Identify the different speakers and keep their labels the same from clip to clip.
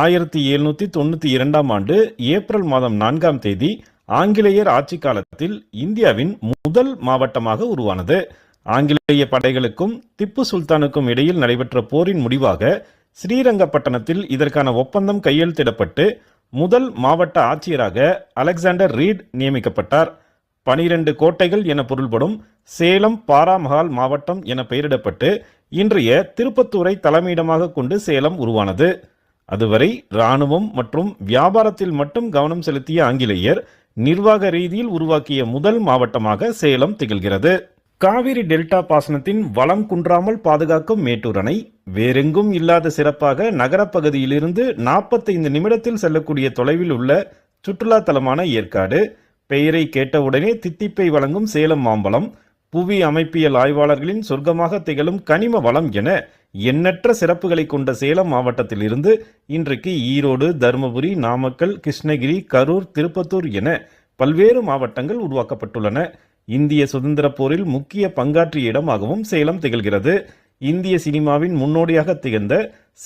Speaker 1: ஆயிரத்தி எழுநூத்தி தொண்ணூத்தி இரண்டாம் ஆண்டு ஏப்ரல் மாதம் நான்காம் தேதி ஆங்கிலேயர் ஆட்சி காலத்தில் இந்தியாவின் முதல் மாவட்டமாக உருவானது. ஆங்கிலேய படைகளுக்கும் திப்பு சுல்தானுக்கும் இடையில் நடைபெற்ற போரின் முடிவாக ஸ்ரீரங்கப்பட்டணத்தில் இதற்கான ஒப்பந்தம் கையெழுத்திடப்பட்டு முதல் மாவட்ட ஆட்சியராக அலெக்சாண்டர் ரீட் நியமிக்கப்பட்டார். பனிரெண்டு கோட்டைகள் என பொருள்படும் சேலம் பாராமஹால் மாவட்டம் என பெயரிடப்பட்டு இன்றைய திருப்பத்தூரை தலைமையிடமாக கொண்டு சேலம் உருவானது. அதுவரை இராணுவம் மற்றும் வியாபாரத்தில் மட்டும் கவனம் செலுத்திய ஆங்கிலேயர் நிர்வாக ரீதியில் உருவாக்கிய முதல் மாவட்டமாக சேலம் திகழ்கிறது. காவிரி டெல்டா பாசனத்தின் வளம் குன்றாமல் பாதுகாக்கும் மேட்டூர் அணை வேறெங்கும் இல்லாத சிறப்பாக நகரப்பகுதியிலிருந்து நாற்பத்தைந்து நிமிடத்தில் செல்லக்கூடிய தொலைவில் உள்ள சுற்றுலா தலமான ஏற்காடு. பெயரை கேட்டவுடனே தித்திப்பை வழங்கும் சேலம் மாம்பழம் புவி அமைப்பியல் ஆய்வாளர்களின் சொர்க்கமாக திகழும் கனிம வளம் என எண்ணற்ற சிறப்புகளை கொண்ட சேலம் மாவட்டத்திலிருந்து இன்றைக்கு ஈரோடு தருமபுரி நாமக்கல் கிருஷ்ணகிரி கரூர் திருப்பத்தூர் என பல்வேறு மாவட்டங்கள் உருவாக்கப்பட்டுள்ளன. இந்திய சுதந்திர போரில் முக்கிய பங்காற்றிய இடமாகவும் சேலம் திகழ்கிறது. இந்திய சினிமாவின் முன்னோடியாக திகழ்ந்த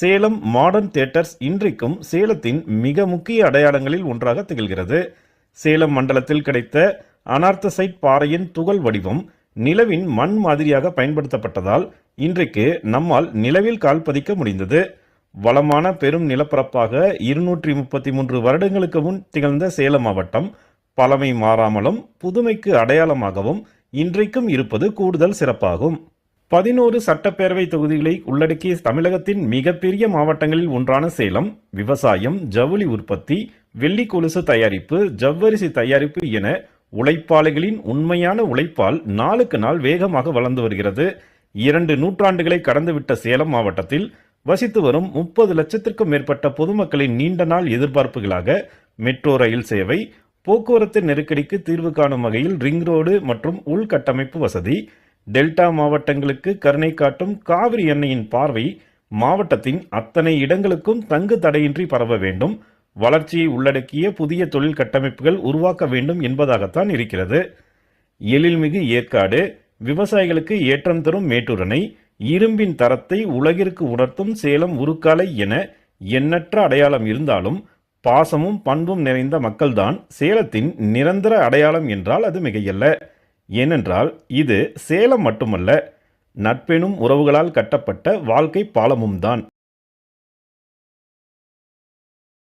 Speaker 1: சேலம் மாடர்ன் தியேட்டர்ஸ் இன்றைக்கும் சேலத்தின் மிக முக்கிய அடையாளங்களில் ஒன்றாக திகழ்கிறது. சேலம் மண்டலத்தில் கிடைத்த அனார்த்தசைட் பாறையின் துகள் வடிவம் நிலவின் மண் மாதிரியாக பயன்படுத்தப்பட்டதால் இன்றைக்கு நம்மால் நிலவில் கால் பதிக்க முடிந்தது. வளமான பெரும் நிலப்பரப்பாக இருநூற்றி முப்பத்தி மூன்று வருடங்களுக்கு முன் திகழ்ந்த சேலம் மாவட்டம் பழமை மாறாமலும் புதுமைக்கு அடையாளமாகவும் இன்றைக்கும் இருப்பது கூடுதல் சிறப்பாகும். பதினோரு சட்டப்பேரவை தொகுதிகளை உள்ளடக்கிய தமிழகத்தின் மிகப்பெரிய மாவட்டங்களில் ஒன்றான சேலம் விவசாயம் ஜவுளி உற்பத்தி வெள்ளி கொலுசு தயாரிப்பு ஜவ்வரிசி தயாரிப்பு என உழைப்பாளிகளின் உண்மையான உழைப்பால் நாளுக்கு நாள் வேகமாக வளர்ந்து வருகிறது. இரண்டு நூற்றாண்டுகளை கடந்துவிட்ட சேலம் மாவட்டத்தில் வசித்து வரும் முப்பது லட்சத்திற்கும் மேற்பட்ட பொதுமக்களின் நீண்ட நாள் எதிர்பார்ப்புகளாக மெட்ரோ ரயில் சேவை போக்குவரத்து நெருக்கடிக்கு தீர்வு காணும் வகையில் ரிங் ரோடு மற்றும் உள்கட்டமைப்பு வசதி டெல்டா மாவட்டங்களுக்கு கருணை காட்டும் காவிரி எண்ணெயின் பார்வை மாவட்டத்தின் அத்தனை இடங்களுக்கும் தங்கு தடையின்றி பரவ வேண்டும். வளர்ச்சியை உள்ளடக்கிய புதிய தொழில் கட்டமைப்புகள் உருவாக்க வேண்டும் என்பதாகத்தான் இருக்கிறது. எழில்மிகு ஏற்காடு விவசாயிகளுக்கு ஏற்றம் தரும் மேட்டூர் இரும்பின் தரத்தை உலகிற்கு உணர்த்தும் சேலம் உருக்காலை என எண்ணற்ற அடையாளம் இருந்தாலும் பாசமும் பண்பும் நிறைந்த மக்கள்தான் சேலத்தின் நிரந்தர அடையாளம் என்றால் அது மிகையல்ல. ஏனென்றால் இது சேலம் மட்டுமல்ல நட்பெனும் உறவுகளால் கட்டப்பட்ட வாழ்க்கை பாலமும் தான்